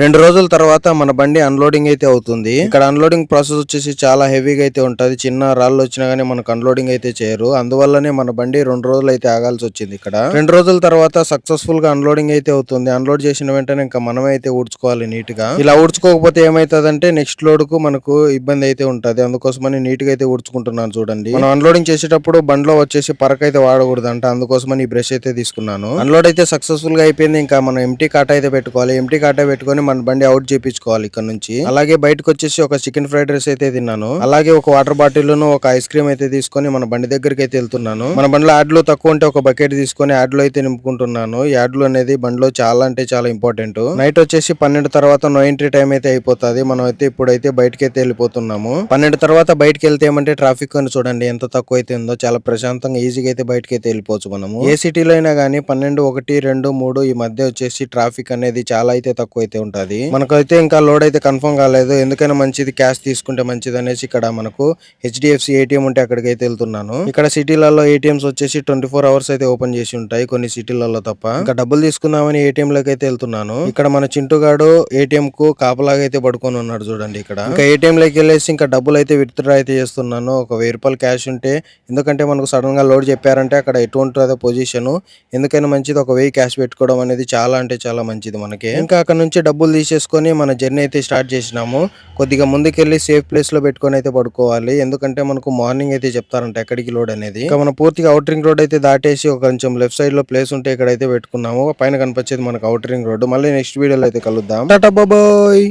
రెండు రోజుల తర్వాత మన బండి అన్లోడింగ్ అయితే అవుతుంది. ఇక్కడ అన్లోడింగ్ ప్రాసెస్ వచ్చేసి చాలా హెవీగా అయితే ఉంటది. చిన్న రాళ్ళు వచ్చినా గానీ మనకు అన్లోడింగ్ అయితే చేయరు. అందువల్లనే మన బండి రెండు రోజులు అయితే ఆగాల్సి వచ్చింది ఇక్కడ. రెండు రోజుల తర్వాత సక్సెస్ఫుల్గా అన్లోడింగ్ అయితే అవుతుంది. అన్లోడ్ చేసిన వెంటనే ఇంకా మనమే అయితే ఊడ్చుకోవాలి నీట్గా. ఇలా ఊడ్చుకోకపోతే ఏమైతుందంటే నెక్స్ట్ లోడ్కు మనకు ఇబ్బంది అయితే ఉంటది. అందుకోసమని నీట్గా అయితే ఊడ్చుకుంటున్నాను చూడండి. మనం అన్లోడింగ్ చేసేటప్పుడు బండ్లో వచ్చేసి పరక అయితే వాడకూడదు అంట అందుకోసమని ఈ బ్రష్ అయితే తీసుకున్నాను. అన్లోడ్ అయితే సక్సెస్ఫుల్గా అయిపోయింది. ఇంకా మనం ఎంటీ కాట అయితే పెట్టుకోవాలి. ఎంటీ కాట పెట్టుకొని మన బండి అవుట్ చేపించుకోవాలి ఇక్కడ నుంచి. అలాగే బయటకు వచ్చేసి ఒక చికెన్ ఫ్రైడ్ రైస్ అయితే తిన్నాను. అలాగే ఒక వాటర్ బాటిల్ను ఒక ఐస్ క్రీమ్ అయితే తీసుకొని మన బండి దగ్గరికి అయితే వెళ్తున్నాను. మన బండిలో యాడ్లు తక్కువ ఉంటే ఒక బకెట్ తీసుకొని యాడ్లు అయితే నింపుకుంటున్నాను. యాడ్లు అనేది బండిలో చాలా అంటే చాలా ఇంపార్టెంట్ నైట్ వచ్చేసి పన్నెండు తర్వాత నో ఎంట్రీ టైం అయితే అయిపోతుంది. మనం అయితే ఇప్పుడైతే బయటకి అయితే వెళ్ళిపోతున్నాము. పన్నెండు తర్వాత బయటకి వెళ్తే ఏమంటే ట్రాఫిక్ అని చూడండి ఎంత తక్కువ అయితే ఉందో. చాలా ప్రశాంతంగా ఈజీగా అయితే బయటకి అయితే వెళ్ళిపోవచ్చు మనము. ఏ సిటీలో అయినా కానీ పన్నెండు ఒకటి రెండు మూడు ఈ మధ్య వచ్చేసి ట్రాఫిక్ అనేది చాలా అయితే తక్కువ అయితే ఉంటుంది. మనకైతే ఇంకా లోడ్ అయితే కన్ఫర్మ్ కాలేదు. ఎందుకైనా మంచిది క్యాష్ తీసుకుంటే మంచిది అనేసి ఇక్కడ మనకు హెచ్డిఎఫ్సి ఏటీఎం ఉంటే అక్కడికి అయితే వెళ్తున్నాను. ఇక్కడ సిటీలలో ఏటీఎంస్ వచ్చేసి ట్వంటీ ఫోర్ అవర్స్ అయితే ఓపెన్ చేసి ఉంటాయి కొన్ని సిటీలలో తప్ప. ఇంకా డబ్బులు తీసుకుందామని ఏటీఎం లోకి అయితే వెళ్తున్నాను. ఇక్కడ మన చింటుగాడు ఏటీఎం కు కాపలాగా అయితే పడుకొని ఉన్నాడు చూడండి ఇక్కడ. ఇంకా ఏటీఎం లోకి వెళ్ళేసి ఇంకా డబ్బులు అయితే విత్డ్రా అయితే చేస్తున్నాను. ఒక వెయ్యి రూపాయలు క్యాష్ ఉంటే ఎందుకంటే మనకు సడన్గా లోడ్ చెప్పారంటే అక్కడ ఎటువంటి అదే పొజిషన్ ఎందుకైనా మంచిది ఒక వెయ్యి క్యాష్ పెట్టుకోవడం అనేది చాలా అంటే చాలా మంచిది మనకి. ఇంకా అక్కడ నుంచి డబ్బులు తీసేసుకొని మన జర్నీ అయితే స్టార్ట్ చేసినాము. కొద్దిగా ముందుకెళ్ళి సేఫ్ ప్లేస్లో పెట్టుకొని అయితే పడుకోవాలి. ఎందుకంటే మనకు మార్నింగ్ అయితే చెప్తారంట ఎక్కడికి లోడ్ అనేది. ఇంకా మనం పూర్తిగా అవుటరింగ్ రోడ్ అయితే దాటేసి ఒక కొంచెం లెఫ్ట్ సైడ్లో ప్లేస్ ఉంటే ఇక్కడైతే పెట్టుకున్నాము. పైన కనిపించేది మనకు అవుటరింగ్ రోడ్ మళ్ళీ నెక్స్ట్ వీడియోలో అయితే కలుద్దాం. టాటా బాబాయ్!